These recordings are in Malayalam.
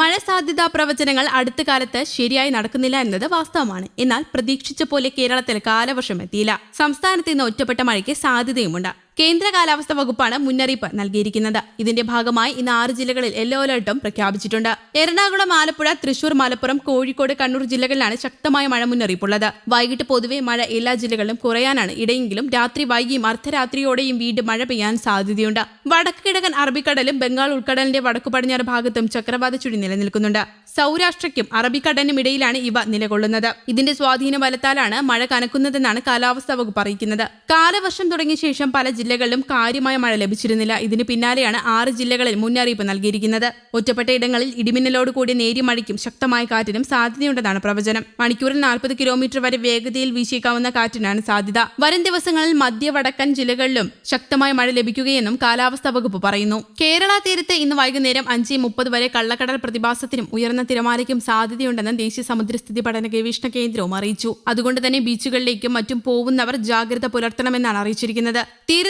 മഴ സാധ്യതാ പ്രവചനങ്ങൾ അടുത്ത കാലത്ത് ശരിയായി നടക്കുന്നില്ല എന്നത് വാസ്തവമാണ്. എന്നാൽ പ്രതീക്ഷിച്ച പോലെ കേരളത്തിൽ കാലവർഷം എത്തിയില്ല. സംസ്ഥാനത്ത് ഇന്ന് ഒറ്റപ്പെട്ട മഴയ്ക്ക് സാധ്യതയുമുണ്ട്. കേന്ദ്ര കാലാവസ്ഥാ വകുപ്പാണ് മുന്നറിയിപ്പ് നൽകിയിരിക്കുന്നത്. ഇതിന്റെ ഭാഗമായി ഇന്ന് ആറ് ജില്ലകളിൽ യെല്ലോ അലർട്ടും പ്രഖ്യാപിച്ചിട്ടുണ്ട്. എറണാകുളം ആലപ്പുഴ തൃശൂർ മലപ്പുറം കോഴിക്കോട് കണ്ണൂർ ജില്ലകളിലാണ് ശക്തമായ മഴ മുന്നറിയിപ്പുള്ളത്. വൈകിട്ട് പൊതുവെ മഴ എല്ലാ ജില്ലകളിലും കുറയാനാണ്. ഇടയെങ്കിലും രാത്രി വൈകിയും അർദ്ധരാത്രിയോടെയും വീണ്ടും മഴ പെയ്യാൻ സാധ്യതയുണ്ട്. വടക്ക് കിഴക്കൻ അറബിക്കടലും ബംഗാൾ ഉൾക്കടലിന്റെ വടക്കു പടിഞ്ഞാറ് ഭാഗത്തും ചക്രവാത ചുഴി നിലനിൽക്കുന്നുണ്ട്. സൗരാഷ്ട്രയ്ക്കും അറബിക്കടലിനും ഇടയിലാണ് ഇവ നിലകൊള്ളുന്നത്. ഇതിന്റെ സ്വാധീന ബലത്താലാണ് മഴ കനക്കുന്നതെന്നാണ് കാലാവസ്ഥാ വകുപ്പ് അറിയിക്കുന്നത്. കാലവർഷം തുടങ്ങിയ ശേഷം പല ജില്ലകളിലും കാര്യമായ മഴ ലഭിച്ചിരുന്നില്ല. ഇതിന് പിന്നാലെയാണ് ആറ് ജില്ലകളിൽ മുന്നറിയിപ്പ് നൽകിയിരിക്കുന്നത്. ഒറ്റപ്പെട്ട ഇടങ്ങളിൽ ഇടിമിന്നലോട് കൂടിയ നേരിയ മഴയ്ക്കും ശക്തമായ കാറ്റിനും സാധ്യതയുണ്ടെന്നാണ് പ്രവചനം. മണിക്കൂറിൽ നാൽപ്പത് കിലോമീറ്റർ വരെ വേഗതയിൽ വീശിയേക്കാവുന്ന കാറ്റിനാണ് സാധ്യത. വരും ദിവസങ്ങളിൽ മധ്യ വടക്കൻ ജില്ലകളിലും ശക്തമായ മഴ ലഭിക്കുകയെന്നും കാലാവസ്ഥാ വകുപ്പ് പറയുന്നു. കേരള തീരത്ത് ഇന്ന് വൈകുന്നേരം അഞ്ച് മുപ്പത് വരെ കള്ളക്കടൽ പ്രതിഭാസത്തിനും ഉയർന്ന തിരമാലയ്ക്കും സാധ്യതയുണ്ടെന്ന് ദേശീയ സമുദ്രസ്ഥിതി പഠന ഗവേഷണ കേന്ദ്രവും അറിയിച്ചു. അതുകൊണ്ട് തന്നെ ബീച്ചുകളിലേക്കും മറ്റും പോകുന്നവർ ജാഗ്രത പുലർത്തണമെന്നാണ് അറിയിച്ചിരിക്കുന്നത്.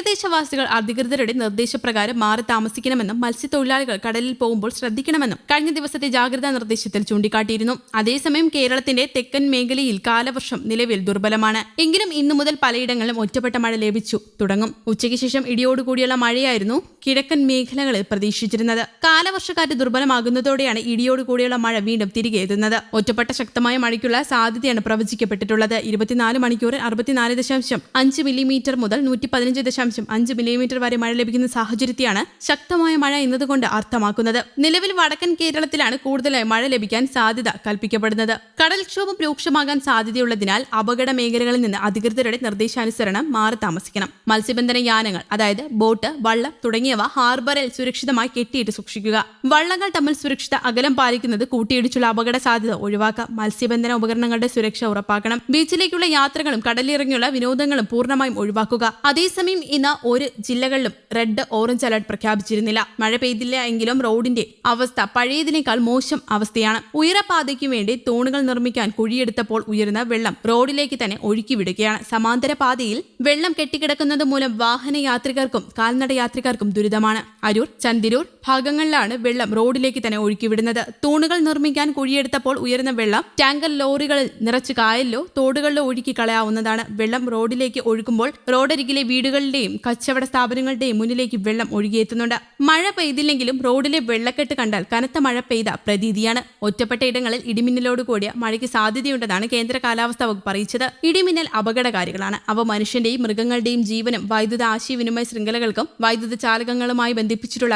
തീരദേശവാസികൾ അധികൃതരുടെ നിർദ്ദേശപ്രകാരം മാറി താമസിക്കണമെന്നും മത്സ്യത്തൊഴിലാളികൾ കടലിൽ പോകുമ്പോൾ ശ്രദ്ധിക്കണമെന്നും കഴിഞ്ഞ ദിവസത്തെ ജാഗ്രതാ നിർദ്ദേശത്തിൽ ചൂണ്ടിക്കാട്ടിയിരുന്നു. അതേസമയം കേരളത്തിന്റെ തെക്കൻ മേഖലയിൽ കാലവർഷം നിലവിൽ ദുർബലമാണ്. എങ്കിലും ഇന്നു മുതൽ പലയിടങ്ങളിലും ഒറ്റപ്പെട്ട മഴ ലഭിച്ചു. തുടങ്ങും. ഉച്ചയ്ക്ക് ശേഷം ഇടിയോടുകൂടിയുള്ള മഴയായിരുന്നു കിഴക്കൻ മേഖലകളിൽ പ്രതീക്ഷിച്ചിരുന്നത്. കാലവർഷക്കാറ്റ് ദുർബലമാകുന്നതോടെയാണ് ഇടിയോടുകൂടിയുള്ള മഴ വീണ്ടും തിരികെ എത്തുന്നത്. ഒറ്റപ്പെട്ട ശക്തമായ മഴയ്ക്കുള്ള സാധ്യതയാണ് പ്രവചിക്കപ്പെട്ടിട്ടുള്ളത്. ഇരുപത്തിനാല് മണിക്കൂറിൽ അറുപത്തിനാല് ദശാംശം അഞ്ച് മില്ലിമീറ്റർ മുതൽ നൂറ്റി പതിനഞ്ച് ദശാംശം അഞ്ച് മില്ലിമീറ്റർ വരെ മഴ ലഭിക്കുന്ന സാഹചര്യത്തെയാണ് ശക്തമായ മഴ എന്നതുകൊണ്ട് അർത്ഥമാക്കുന്നത്. നിലവിൽ വടക്കൻ കേരളത്തിലാണ് കൂടുതലായി മഴ ലഭിക്കാൻ സാധ്യത കൽപ്പിക്കപ്പെടുന്നത്. കടൽക്ഷോഭം രൂക്ഷമാകാൻ സാധ്യതയുള്ളതിനാൽ അപകട മേഖലകളിൽ നിന്ന് അധികൃതരുടെ നിർദ്ദേശാനുസരണം മാറി താമസിക്കണം. മത്സ്യബന്ധന യാനങ്ങൾ അതായത് ബോട്ട് വള്ളം തുടങ്ങിയവ ഹാർബറിൽ സുരക്ഷിതമായി കെട്ടിയിട്ട് സൂക്ഷിക്കുക. വള്ളങ്ങൾ തമ്മിൽ സുരക്ഷിത അകലം പാലിക്കുന്നത് കൂട്ടിയിടിച്ചുള്ള അപകട സാധ്യത ഒഴിവാക്കാം. മത്സ്യബന്ധന ഉപകരണങ്ങളുടെ സുരക്ഷ ഉറപ്പാക്കണം. ബീച്ചിലേക്കുള്ള യാത്രകളും കടലിറങ്ങിയുള്ള വിനോദങ്ങളും പൂർണമായും ഒഴിവാക്കുക. അതേസമയം ഇന്ന് ഒരു ജില്ലകളിലും റെഡ് ഓറഞ്ച് അലർട്ട് പ്രഖ്യാപിച്ചിരുന്നില്ല. മഴ പെയ്തില്ല എങ്കിലും റോഡിന്റെ അവസ്ഥ പഴയതിനേക്കാൾ മോശം അവസ്ഥയാണ്. ഉയരപാതയ്ക്ക് വേണ്ടി തൂണുകൾ നിർമ്മിക്കാൻ കുഴിയെടുത്തപ്പോൾ ഉയർന്ന വെള്ളം റോഡിലേക്ക് തന്നെ ഒഴുക്കി വിടുകയാണ് സമാന്തര പാതയിൽ വെള്ളം കെട്ടിക്കിടക്കുന്നത് മൂലം വാഹന യാത്രികർക്കും കാൽനട യാത്രികർക്കും ദുരിതമാണ്. അരൂർ ചന്തിരൂർ ഭാഗങ്ങളിലാണ് വെള്ളം റോഡിലേക്ക് തന്നെ ഒഴുക്കിവിടുന്നത്. തൂണുകൾ നിർമ്മിക്കാൻ കുഴിയെടുത്തപ്പോൾ ഉയർന്ന വെള്ളം ടാങ്കർ ലോറികളിൽ നിറച്ച് കായലിലോ തോടുകളിലോ ഒഴുക്കി കളയാവുന്നതാണ്. വെള്ളം റോഡിലേക്ക് ഒഴുക്കുമ്പോൾ റോഡരികിലെ വീടുകളുടെയും കച്ചവട സ്ഥാപനങ്ങളുടെയും മുന്നിലേക്ക് വെള്ളം ഒഴുകിയെത്തുന്നുണ്ട്. മഴ പെയ്തില്ലെങ്കിലും റോഡിലെ വെള്ളക്കെട്ട് കണ്ടാൽ കനത്ത മഴ പെയ്ത പ്രതീതിയാണ്. ഒറ്റപ്പെട്ട ഇടങ്ങളിൽ ഇടിമിന്നലോട് കൂടിയ മഴയ്ക്ക് സാധ്യതയുണ്ടെന്നാണ് കേന്ദ്ര കാലാവസ്ഥാ വകുപ്പ് അറിയിച്ചത്. ഇടിമിന്നൽ അപകടകാരികളാണ്. അവ മനുഷ്യന്റെയും മൃഗങ്ങളുടെയും ജീവനും വൈദ്യുത ആശയവിനിമയ ശൃംഖലകൾക്കും വൈദ്യുത ചാലകങ്ങളുമായി ബന്ധിപ്പിച്ചിട്ടുള്ള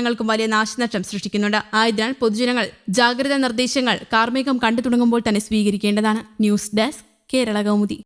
വീട്ടുപകരണങ്ങൾക്കും വലിയ നാശനഷ്ടം സൃഷ്ടിക്കുന്നുണ്ട്. ആയതിനാൽ പൊതുജനങ്ങൾ ജാഗ്രതാ നിർദ്ദേശങ്ങൾ കാർമേഘം കണ്ടു തുടങ്ങുമ്പോൾ തന്നെ സ്വീകരിക്കേണ്ടതാണ്. News desk Kerala Kaumudi.